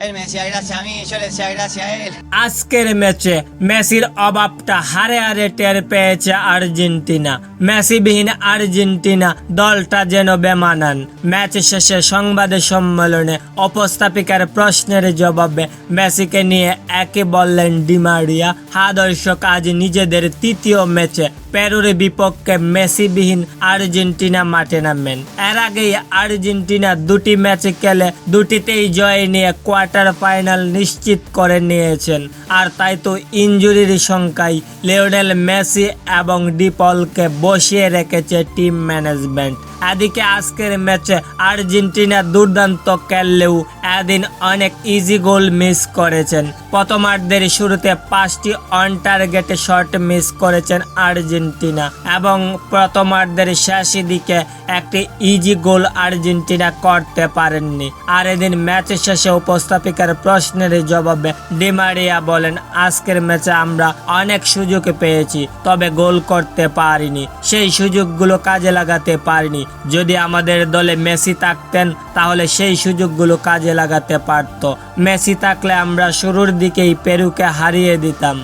Él me decía gracias a mí, yo le decía gracias a él. আজকের ম্যাচে মেসির অভাবটা হারে হারে টের পেয়েছে আর্জেন্টিনা। মেসিবিহীন আর্জেন্টিনা দলটা যেন বেমানান। ম্যাচ শেষে সংবাদ সম্মেলনে উপস্থাপিকার প্রশ্নের জবাবে মেসিকে নিয়ে একে বললেন ডিমারিয়া হা দর্শক আজ নিজেদের তৃতীয় ম্যাচে পেরুর বিপক্ষে মেসিবিহীন আর্জেন্টিনা মাঠে নামবেন এর আগেই আর্জেন্টিনা দুটি ম্যাচ খেলে দুটিতেই জয় নিয়ে কোয়ার্টার ফাইনাল নিশ্চিত করে নিয়েছেন। আর তাই তো ইঞ্জুরির সংখ্যায় লিওনেল মেসি এবং ডিপলকে বসিয়ে রেখেছে টিম ম্যানেজমেন্ট। এদিকে আজকের ম্যাচে আর্জেন্টিনা দুর্দান্ত খেললেও এদিন অনেক ইজি গোল মিস করেছেন। প্রথমার্ধের শুরুতে পাঁচটি অন টার্গেটে শট মিস করেছেন আর্জেন্টিনা এবং প্রথমার্ধের শেষ দিকে একটি ইজি গোল আর্জেন্টিনা করতে পারেননি। আর এদিন ম্যাচ শেষে উপস্থাপিকার প্রশ্নের জবাবে ডিমারিয়া বলেন, আজকের ম্যাচে আমরা অনেক সুযোগ পেয়েছি, তবে গোল করতে পারিনি। সেই সুযোগগুলো কাজে লাগাতে পারিনি। যদি আমাদের দলে মেসি থাকতেন, তাহলে সেই সুযোগগুলো কাজে লাগাতে পারত। মেসি থাকলে আমরা শুরুর দিকেই পেরুকে হারিয়ে দিতাম।